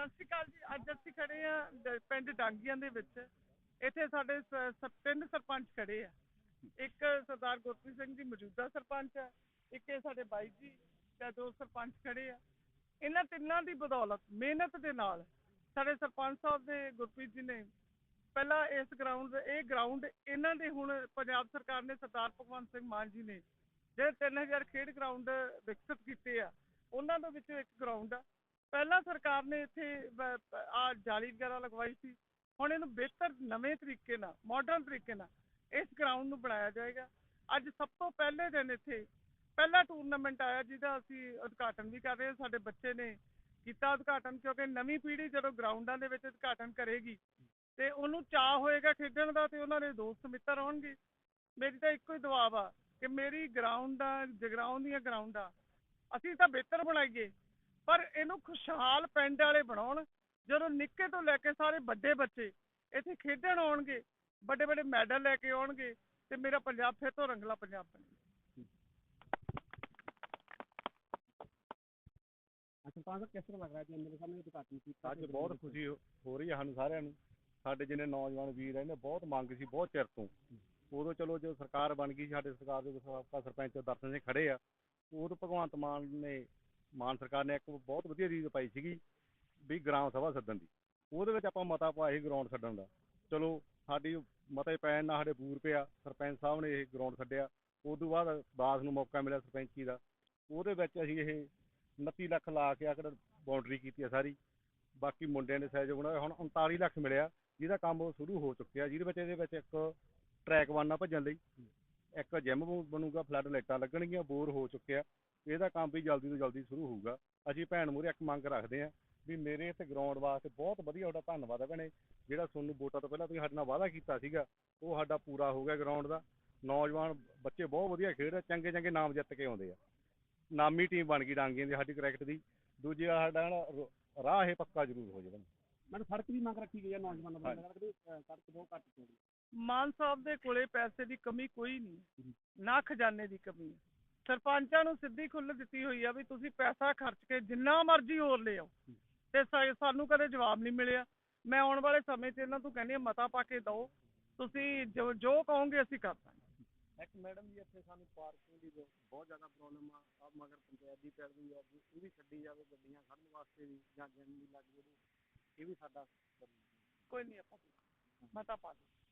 ਸਤਿ ਸ਼੍ਰੀ ਅਕਾਲ ਜੀ। ਅੱਜ ਅਸੀਂ ਖੜੇ ਆ ਪਿੰਡ ਡਾਂਗੀਆਂ ਦੇ ਵਿੱਚ। ਇੱਥੇ ਸਾਡੇ ਸ- ਸ- ਤਿੰਨ ਸਰਪੰਚ ਖੜੇ ਆ। ਇੱਕ ਸਰਦਾਰ ਗੁਰਪ੍ਰੀਤ ਸਿੰਘ ਜੀ ਮੌਜੂਦਾ ਸਰਪੰਚ ਆ, ਇੱਕ ਇਹ ਸਾਡੇ ਬਾਈ ਜੀ ਤੇ ਦੋ ਸਰਪੰਚ ਖੜੇ ਆ। ਇਹਨਾਂ ਤਿੰਨਾਂ ਦੀ ਬਦੌਲਤ ਮਿਹਨਤ ਦੇ ਨਾਲ ਸਾਡੇ ਸਰਪੰਚ ਸਾਹਿਬ ਦੇ ਗੁਰਪ੍ਰੀਤ ਜੀ ਨੇ ਪਹਿਲਾਂ ਇਸ ਗਰਾਊਂਡ ਇਹ ਗਰਾਊਂਡ ਇਹਨਾਂ ਦੇ ਹੁਣ ਪੰਜਾਬ ਸਰਕਾਰ ਨੇ ਸਰਦਾਰ ਭਗਵੰਤ ਸਿੰਘ ਮਾਨ ਜੀ ਨੇ ਜਿਹੜੇ 3000 ਖੇਡ ਗਰਾਊਂਡ ਵਿਕਸਿਤ ਕੀਤੇ ਆ, ਉਹਨਾਂ ਦੇ ਵਿੱਚੋਂ ਇੱਕ ਗਰਾਊਂਡ ਆ। ਪਹਿਲਾਂ ਸਰਕਾਰ ਨੇ ਇੱਥੇ ਆ ਜਾਲੀ ਵਗੈਰਾ ਲਗਵਾਈ ਸੀ। ਹੁਣ ਇਹਨੂੰ ਬਿਹਤਰ ਨਵੇਂ ਤਰੀਕੇ ਨਾਲ ਮਾਡਰਨ ਤਰੀਕੇ ਨਾਲ ਇਸ ਗਰਾਊਂਡ ਨੂੰ ਬਣਾਇਆ ਜਾਏਗਾ। ਅੱਜ ਸਭ ਤੋਂ ਪਹਿਲੇ ਦਿਨ ਇੱਥੇ ਪਹਿਲਾ ਟੂਰਨਾਮੈਂਟ ਆਇਆ, ਜਿਹਦਾ ਅਸੀਂ ਉਦਘਾਟਨ ਵੀ ਕਰ ਰਹੇ ਹਾਂ। ਸਾਡੇ ਬੱਚੇ ਨੇ ਕੀਤਾ ਉਦਘਾਟਨ, ਕਿਉਂਕਿ ਨਵੀਂ ਪੀੜ੍ਹੀ ਜਦੋਂ ਗਰਾਊਂਡਾਂ ਦੇ ਵਿੱਚ ਉਦਘਾਟਨ ਕਰੇਗੀ ਤੇ ਉਹਨੂੰ ਚਾਹ ਹੋਏਗਾ ਖੇਡਣ ਦਾ ਤੇ ਉਹਨਾਂ ਦੇ ਦੋਸਤ ਮਿੱਤਰ ਆਉਣਗੇ ਮੇਰੀ ਤਾਂ ਇੱਕੋ ਹੀ ਦੁਆ ਵਾ ਕਿ ਮੇਰੀ ਗਰਾਊਂਡਾਂ ਜਗਰਾਉਂ ਦੀਆਂ ਗਰਾਊਂਡਾਂ ਅਸੀਂ ਤਾਂ ਬਿਹਤਰ ਬਣਾਈਏ। ਪਰ ਇਹਨੂੰ ਖੁਸ਼ਹਾਲ ਪਿੰਡ ਵਾਲੇ ਬਣਾਉਣ ਜਦੋਂ ਨਿੱਕੇ ਤੋਂ ਲੈ ਕੇ ਸਾਰੇ ਵੱਡੇ ਬੱਚੇ ਇੱਥੇ ਖੇਡਣ ਆਉਣਗੇ ਵੱਡੇ ਵੱਡੇ ਮੈਡਲ ਲੈ ਕੇ ਆਉਣਗੇ ਤੇ ਮੇਰਾ ਪੰਜਾਬ ਫਿਰ ਤੋਂ ਰੰਗਲਾ ਪੰਜਾਬ ਬਣੇ ਅੱਛਾ ਤਾਂ ਕਿਸ ਤਰ੍ਹਾਂ ਲੱਗ ਰਿਹਾ ਜੀ? ਐਮਐਲਏ ਸਾਹਿਬ ਨੇ ਉਦਘਾਟਨ ਕੀਤਾ ਅੱਜ ਬਹੁਤ ਖੁਸ਼ੀ ਹੋ ਹੋ ਰਹੀ ਹੈ ਸਾਨੂੰ ਸਾਰਿਆਂ ਨੂੰ। ਸਾਡੇ ਜਿਹਨੇ ਨੌਜਵਾਨ ਵੀਰ ਇਹਨੇ ਬਹੁਤ ਮੰਗ ਸੀ ਬਹੁਤ ਚਿਰ ਤੋਂ। ਉਦੋਂ ਚਲੋ ਜੋ ਸਰਕਾਰ ਬਣ ਗਈ ਸਾਡੇ ਸਰਕਾਰ ਦੇ ਸਾਬਕਾ ਸਰਪੰਚ ਦਰਸ਼ਨ ਸਿੰਘ ਖੜੇ ਆ ਉਦੋਂ ਭਗਵੰਤ ਮਾਨ ਨੇ ਮਾਨ ਸਰਕਾਰ ਨੇ ਇੱਕ ਬਹੁਤ ਵਧੀਆ ਰੀਤ ਪਾਈ ਸੀਗੀ ਵੀ ਗ੍ਰਾਮ ਸਭਾ ਸੱਦਣ ਦੀ। ਉਹਦੇ ਵਿੱਚ ਆਪਾਂ ਮਤਾ ਪਾਇਆ ਸੀ ਗਰਾਊਂਡ ਛੱਡਣ ਦਾ। ਚਲੋ, ਸਾਡੀ ਮਤੇ ਪੈਣ ਨਾਲ ਸਾਡੇ ਬੂਰ ਪਿਆ, ਸਰਪੰਚ ਸਾਹਿਬ ਨੇ ਇਹ ਗਰਾਊਂਡ ਛੱਡਿਆ ਉਸ ਤੋਂ ਬਾਅਦ ਦਾਸ ਨੂੰ ਮੌਕਾ ਮਿਲਿਆ ਸਰਪੰਚੀ ਦਾ। ਉਹਦੇ ਵਿੱਚ ਅਸੀਂ ਇਹ 29 ਲੱਖ ਲਾ ਕੇ ਆਕੜ ਬਾਉਂਡਰੀ ਕੀਤੀ ਆ ਸਾਰੀ। ਬਾਕੀ ਮੁੰਡਿਆਂ ਦੇ ਸਹਿਯੋਗ ਨਾਲ ਹੁਣ 39 ਲੱਖ ਮਿਲਿਆ, ਜਿਹਦਾ ਕੰਮ ਉਹ ਸ਼ੁਰੂ ਹੋ ਚੁੱਕਿਆ। ਜਿਹਦੇ ਵਿੱਚ ਇਹਦੇ ਵਿੱਚ ਇੱਕ ਟਰੈਕ ਬਣਨਾ ਭੱਜਣ ਲਈ। ਇੱਕ ਜਿਮ ਬਣੂਗਾ ਫਲੱਡ ਲਾਈਟਾਂ ਲੱਗਣਗੀਆਂ ਬੋਰ ਹੋ ਚੁੱਕਿਆ। ਇਹਦਾ ਕੰਮ ਵੀ ਜਲਦੀ ਤੋਂ ਜਲਦੀ ਸ਼ੁਰੂ ਹੋਊਗਾ। ਅਸੀਂ ਭੈਣ ਮੂਹਰੇ ਇੱਕ ਮੰਗ ਰੱਖਦੇ ਹਾਂ ਵੀ ਮੇਰੇ ਇੱਥੇ ਗਰਾਊਂਡ ਵਾਸਤੇ ਬਹੁਤ ਵਧੀਆ ਤੁਹਾਡਾ ਧੰਨਵਾਦ ਹੈ ਭੈਣੇ। ਜਿਹੜਾ ਤੁਹਾਨੂੰ ਵੋਟਾਂ ਤੋਂ ਪਹਿਲਾਂ ਤੁਸੀਂ ਸਾਡੇ ਨਾਲ ਵਾਅਦਾ ਕੀਤਾ ਸੀਗਾ ਉਹ ਸਾਡਾ ਪੂਰਾ ਹੋ ਗਿਆ ਗਰਾਊਂਡ ਦਾ। ਨੌਜਵਾਨ ਬੱਚੇ ਬਹੁਤ ਵਧੀਆ ਖੇਡ ਰਹੇ ਚੰਗੇ ਚੰਗੇ ਨਾਮ ਜਿੱਤ ਕੇ ਆਉਂਦੇ ਆ। ਨਾਮੀ ਟੀਮ ਬਣ ਗਈ ਡਾਂਗੀਆਂ ਦੀ ਸਾਡੀ ਕ੍ਰਿਕਟ ਦੀ। ਦੂਜੀ ਆ ਸਾਡਾ ਰਾਹ ਇਹ ਪੱਕਾ ਜ਼ਰੂਰ ਹੋ ਜਾਵੇ। ਮੈਨੂੰ ਸੜਕ ਦੀ ਮੰਗ ਰੱਖੀ ਗਈ ਹੈ ਨੌਜਵਾਨਾਂ ਵੱਲੋਂ ਲੱਗਦਾ ਸੜਕ ਬਹੁਤ ਘੱਟ ਚੋੜੀ ਮਾਨ ਸਾਹਿਬ ਦੇ ਕੋਲੇ ਪੈਸੇ ਦੀ ਕਮੀ ਕੋਈ ਨਹੀਂ। ਨਾ ਖਜ਼ਾਨੇ ਦੀ ਕਮੀ। ਹੈ ਸਰਪੰਚਾਂ ਨੂੰ ਸਿੱਧੀ ਖੁੱਲ੍ਹ ਦਿੱਤੀ ਹੋਈ ਆ ਵੀ ਤੁਸੀਂ ਪੈਸਾ ਖਰਚ ਕੇ ਜਿੰਨਾ ਮਰਜ਼ੀ ਹੋਰ ਲੈ ਆਓ ਤੇ ਸਾ- ਸਾਨੂੰ ਕਦੇ ਜਵਾਬ ਨਹੀਂ ਮਿਲਿਆ। ਮੈਂ ਆਉਣ ਵਾਲੇ ਸਮੇਂ 'ਚ ਇਹਨਾਂ ਤੋਂ ਕਹਿੰਦੀ ਹਾਂ ਮਤਾ ਪਾ ਕੇ ਦਿਓ। ਤੁਸੀਂ ਜੋ ਜੋ ਕਹੋਗੇ ਅਸੀਂ ਕਰ ਦਾਂਗੇ। ਇੱਕ ਮੈਡਮ ਜੀ ਇੱਥੇ ਸਾਨੂੰ ਪਾਰਕਿੰਗ ਦੀ ਬਹੁਤ ਜ਼ਿਆਦਾ ਪ੍ਰੋਬਲਮ ਆ। ਆ ਮਗਰ ਪੰਚਾਇਤ ਦੀ ਪੈਲੀ ਆ ਜੀ ਇਹ ਵੀ ਛੱਡੀ ਜਾਵੇ ਗੱਡੀਆਂ ਖੜਨ ਵਾਸਤੇ ਵੀ ਜਾਂ ਜਿੰਮ ਵੀ ਲੱਗ ਜਾਵੇ ਇਹ ਵੀ ਸਾਡਾ ਕੋਈ ਨਹੀਂ ਆਪਾਂ ਮਤਾ ਪਾ ਦਿਓ।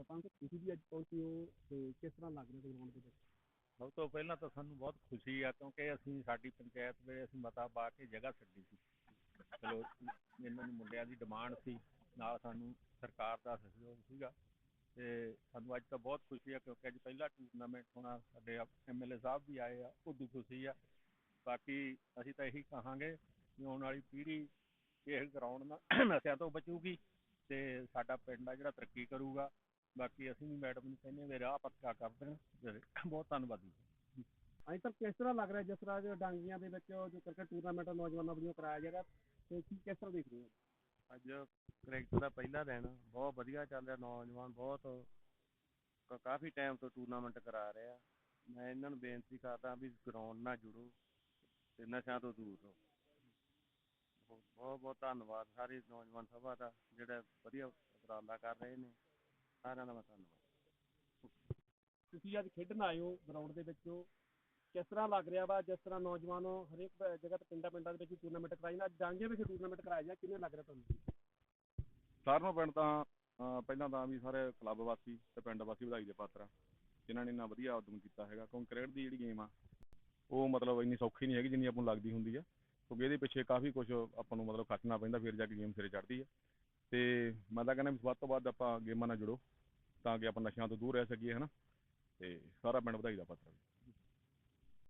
ਸਰਪੰਚ ਤੁਸੀਂ ਵੀ ਅੱਜ ਪਹੁੰਚੇ ਹੋ ਤੇ ਕਿਸ ਤਰ੍ਹਾਂ ਲੱਗ ਰਿਹਾ ਗਰਾਊਂਡ ਦੇ ਵਿੱਚ? ਸਭ ਤੋਂ ਪਹਿਲਾਂ ਤਾਂ ਸਾਨੂੰ ਬਹੁਤ ਖੁਸ਼ੀ ਆ, ਕਿਉਂਕਿ ਅਸੀਂ ਸਾਡੀ ਪੰਚਾਇਤ ਵੇਲੇ ਅਸੀਂ ਮਤਾ ਪਾ ਕੇ ਜਗ੍ਹਾ ਛੱਡੀ ਸੀ। ਚਲੋ, ਇਹਨਾਂ ਨੂੰ ਮੁੰਡਿਆਂ ਦੀ ਡਿਮਾਂਡ ਸੀ, ਨਾਲ ਸਾਨੂੰ ਸਰਕਾਰ ਦਾ ਸਹਿਯੋਗ ਸੀਗਾ, ਤੇ ਸਾਨੂੰ ਅੱਜ ਤਾਂ ਬਹੁਤ ਖੁਸ਼ੀ ਆ, ਕਿਉਂਕਿ ਅੱਜ ਪਹਿਲਾ ਟੂਰਨਾਮੈਂਟ ਹੋਣਾ, ਸਾਡੇ ਐਮਐਲਏ ਸਾਹਿਬ ਵੀ ਆਏ ਆ ਉਹਦੀ ਖੁਸ਼ੀ ਆ। ਬਾਕੀ ਅਸੀਂ ਤਾਂ ਇਹੀ ਕਹਾਂਗੇ ਕਿ ਆਉਣ ਵਾਲੀ ਪੀੜ੍ਹੀ ਇਹ ਗਰਾਊਂਡ ਨਸ਼ਿਆਂ ਤੋਂ ਬਚੂਗੀ, ਤੇ ਸਾਡਾ ਪਿੰਡ ਆ ਜਿਹੜਾ ਤਰੱਕੀ ਕਰੂਗਾ। ਬਾਕੀ ਅਸੀਂ ਵੀ ਮੈਡਮ ਨੂੰ ਕਹਿੰਦੇ ਵੀ ਰਾਹ ਪੱਕਾ ਕਰ ਦੇਣ ਬਹੁਤ ਧੰਨਵਾਦੀ ਅੱਜ ਤੱਕ ਕਿਸ ਤਰ੍ਹਾਂ ਲੱਗ ਰਿਹਾ ਜਿਸ ਤਰ੍ਹਾਂ ਜੋ ਡਾਂਗੀਆਂ ਦੇ ਵਿੱਚ ਜੋ ਕ੍ਰਿਕਟ ਟੂਰਨਾਮੈਂਟ ਨੌਜਵਾਨਾਂ ਵੱਲੋਂ ਕਰਾਇਆ ਜਾ ਰਿਹਾ ਤੇ ਕੀ ਕਿਸ ਤਰ੍ਹਾਂ ਦੇਖ ਰਹੇ ਹੋ? ਅੱਜ ਕ੍ਰਿਕਟ ਦਾ ਪਹਿਲਾ ਦਿਨ ਬਹੁਤ ਵਧੀਆ ਚੱਲ ਰਿਹਾ ਨੌਜਵਾਨ ਬਹੁਤ ਕਾਫੀ ਟਾਈਮ ਤੋਂ ਟੂਰਨਾਮੈਂਟ ਕਰਾ ਰਹੇ ਆ। ਮੈਂ ਇਹਨਾਂ ਨੂੰ ਬੇਨਤੀ ਕਰਦਾ ਵੀ ਗਰਾਊਂਡ ਨਾਲ ਜੁੜੋ ਤੇ ਨਸ਼ਿਆਂ ਤੋਂ ਦੂਰ ਰਹੋ। ਬਹੁਤ ਬਹੁਤ ਬਹੁਤ ਧੰਨਵਾਦ ਸਾਰੀ ਨੌਜਵਾਨ ਸਭਾ ਦਾ ਜਿਹੜਾ ਵਧੀਆ ਉਪਰਾਲਾ ਕਰ ਰਹੇ ਨੇ। ਸਾਰਿਆਂ ਦਾ ਮੈਂ ਧੰਨਵਾਦ। ਤੁਸੀਂ ਅੱਜ ਖੇਡਣ ਆਏ ਹੋ ਗਰਾਊਂਡ ਦੇ ਵਿੱਚੋਂ। ਕਿਸ ਤਰ੍ਹਾਂ ਲੱਗ ਰਿਹਾ ਵਾ? ਜਿਸ ਤਰ੍ਹਾਂ ਨੌਜਵਾਨ ਹਰੇਕ ਜਗ੍ਹਾ ਤੇ ਪਿੰਡਾਂ ਪਿੰਡਾਂ ਦੇ ਵਿੱਚ ਟੂਰਨਾਮੈਂਟ ਕਰਾਈ ਨਾ? ਅੱਜ ਡਾਂਗੀਆਂ ਵਿੱਚ ਟੂਰਨਾਮੈਂਟ ਕਰਾਇਆ ਜਾ ਕਿਵੇਂ ਲੱਗ ਰਿਹਾ ਤੁਹਾਨੂੰ? ਸਾਰਿਆਂ ਪਿੰਡ ਤਾਂ ਪਹਿਲਾਂ ਤਾਂ ਵੀ ਸਾਰੇ ਕਲੱਬ ਵਾਸੀ ਤੇ ਪਿੰਡ ਵਾਸੀ ਵਧਾਈ ਦੇ ਪਾਤਰ ਆ। ਜਿਨ੍ਹਾਂ ਨੇ ਇੰਨਾ ਵਧੀਆ ਉਦਮ ਕੀਤਾ ਹੈਗਾ। ਕਿਉਂਕਿ ਕ੍ਰਿਕਟ ਦੀ ਜਿਹੜੀ ਗੇਮ ਆ ਉਹ ਮਤਲਬ ਇੰਨੀ ਸੌਖੀ ਨਹੀਂ ਹੈਗੀ ਜਿੰਨੀ ਆਪਾਂ ਨੂੰ ਲੱਗਦੀ ਹੁੰਦੀ ਆ। ਕਿਉਂਕਿ ਇਹਦੇ ਪਿੱਛੇ ਕਾਫੀ ਕੁਝ ਆਪਾਂ ਨੂੰ ਮਤਲਬ ਖੱਟਣਾ ਪੈਂਦਾ ਫਿਰ ਜਾ ਕੇ ਗੇਮ ਸਿਰੇ ਚੜ੍ਹਦੀ ਆ। ਤੇ ਮੈਂ ਤਾਂ ਕਹਿੰਦਾ ਵੀ ਵੱਧ ਤੋਂ ਵੱਧ ਆਪਾਂ ਗੇਮਾਂ ਨਾਲ ਜੁੜੋ ਤਾਂ ਕਿ ਆਪਾਂ ਨਸ਼ਿਆਂ ਤੋਂ ਦੂਰ ਰਹਿ ਸਕੀਏ, ਹਨਾ? ਤੇ ਸਾਰਾ ਪਿੰਡ ਵਧਾਈ ਦਾ ਪਾਤਰ ਆ।